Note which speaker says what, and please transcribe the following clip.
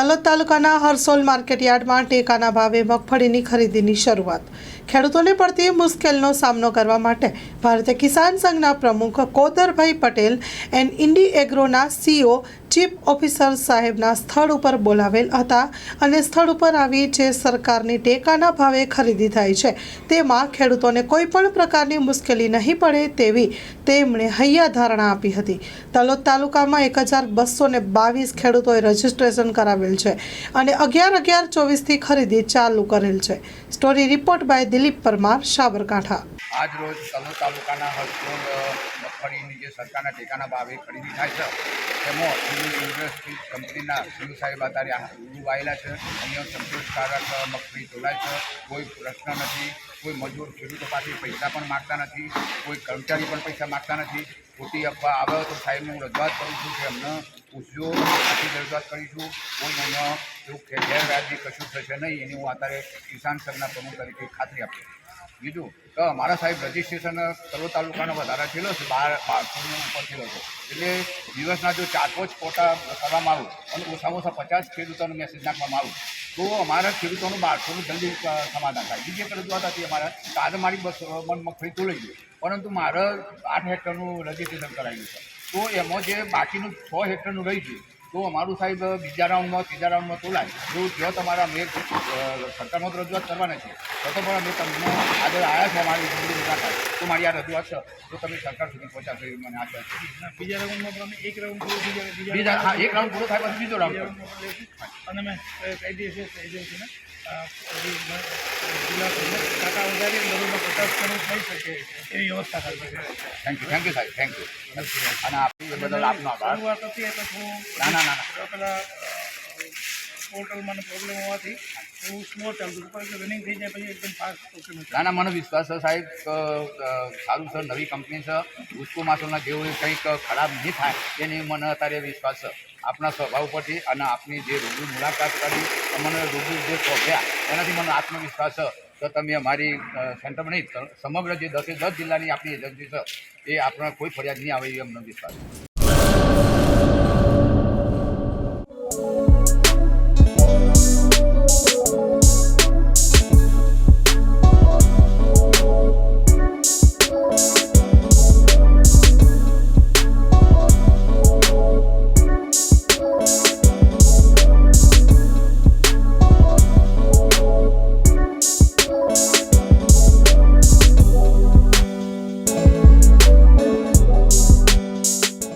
Speaker 1: તલોદ તાલુકાના હરસોલ માર્કેટયાર્ડમાં ટેકાના ભાવે મગફળીની ખરીદીની શરૂઆત. ખેડૂતોને પડતી મુશ્કેલીનો સામનો કરવા માટે ભારતીય કિસાન સંઘના પ્રમુખ કોદરભાઈ પટેલ એન્ડ ઇન્ડી એગ્રોના સીઓ ચીફ ઓફિસર સાહેબના સ્થળ ઉપર બોલાવેલ હતા અને સ્થળ ઉપર આવી જે સરકારની ટેકાના ભાવે ખરીદી થાય છે, તેમાં ખેડૂતોને કોઈ પણ પ્રકારની મુશ્કેલી નહીં પડે તેવી તેમણે હૈયા ધારણા આપી હતી. તલોદ તાલુકામાં એક હજાર બસો બાવીસ ખેડૂતોએ રજીસ્ટ્રેશન કરાવેલ છે અને અગિયાર અગિયાર ચોવીસથી ખરીદી ચાલુ કરેલ છે. Story report by Dilip Parmar, Sabarkantha.
Speaker 2: આજ રોજ તલોદ તાલુકાના હરસોલ મગફળીની જે સરકારના ટેકાના ભાવે ખરીદી થાય છે, તેમાં ઇન્ડસ્ટ્રી કંપનીના સીઓ સાહેબ અત્યારે આવેલા છે. અહીંયા સંતોષકારક મગફળી જોડાય છે. કોઈ પ્રશ્ન નથી, કોઈ મજૂર ખેડૂતો પાસે પૈસા પણ માગતા નથી, કોઈ કર્મચારી પણ પૈસા માગતા નથી. ખોટી અફવા આવે તો સાહેબને હું રજૂઆત કરું છું કે અમને પૂછજો, આથી રજૂઆત કરીશું. કોઈ અહીંયા એવું કે કશું થશે નહીં, એની હું અત્યારે કિસાન સંઘના પ્રમુખ તરીકે ખાતરી આપું છું. બીજું? તો મારા સાહેબ રજીસ્ટ્રેશન સર્વ તાલુકાનો વધારે થયેલો છે, બાર બારસોની ઉપર થયેલો છે. એટલે દિવસના જો ચાર, પાંચ કોટા કરવામાં આવું અને ઓછામાં ઓછા પચાસ ખેડૂતોનો મેસેજ નાખવામાં આવું, તો અમારા ખેડૂતોનું બારસોનું જલ્દી સમાધાન થાય. બીજી એક રજૂઆત હતી અમારે કે મારી બસ મન મગફળી લઈ ગઈ પરંતુ મારે આઠ હેક્ટરનું રજીસ્ટ્રેશન કરાવ્યું છે. તો એમાં જે બાકીનું છ હેક્ટરનું રહી ગયું તો અમારું સાહેબ બીજા રાઉન્ડમાં, ત્રીજા રાઉન્ડમાં તોલાય જો જો તમારા મેં સરકારમાં રજૂઆત કરવાના છે. તો પણ અમે તમને આગળ આવ્યા છે અમારી મુલાકાત તો મારી આ રજૂઆત છે તો તમે સરકાર સુધી પહોંચાડશો એવી મને આશા છે.
Speaker 3: બીજા રાઉન્ડમાં તમે એક રાઉન્ડ પૂરો થઈ જાય બીજા
Speaker 2: હા એક રાઉન્ડ પૂરો થાય પછી બીજો રાઉન્ડ
Speaker 3: અને મેં કહી એજન્સીને જિલ્લા કાકા વધારી દરરોજના પચાસ કરોડ થઈ શકે એવી વ્યવસ્થા કરવી છે
Speaker 2: થેન્ક યુ થેન્ક યુ સાહેબ થેન્ક યુ અને આપી એ બદલ આપનો આભાર. ના ના ના
Speaker 3: પેલા પોર્ટલમાં પ્રોબ્લેમ હોવાથી હું સ્લો ચાલતું પણ રનિંગ થઈ જાય પછી એકદમ ફાસ્ટ ઓકે
Speaker 2: ના ના મને વિશ્વાસ છે સાહેબ સારું છે, નવી કંપની છે. ઉસ્કો માસોના જેવું કંઈક ખરાબ નહીં થાય એની મને અત્યારે વિશ્વાસ છે. આપના સ્વભાવ પરથી અને આપની જે રૂબરૂ મુલાકાત કરી મને રૂબરૂ જે શોધ્યા, એનાથી મને આત્મવિશ્વાસ છે તો તમે અમારી સેન્ટરમાં નહીં, સમગ્ર જે દસે દસ જિલ્લાની આપણી એજન્સી છે, એ આપણે કોઈ ફરિયાદ નહીં આવે એ અમને વિશ્વાસ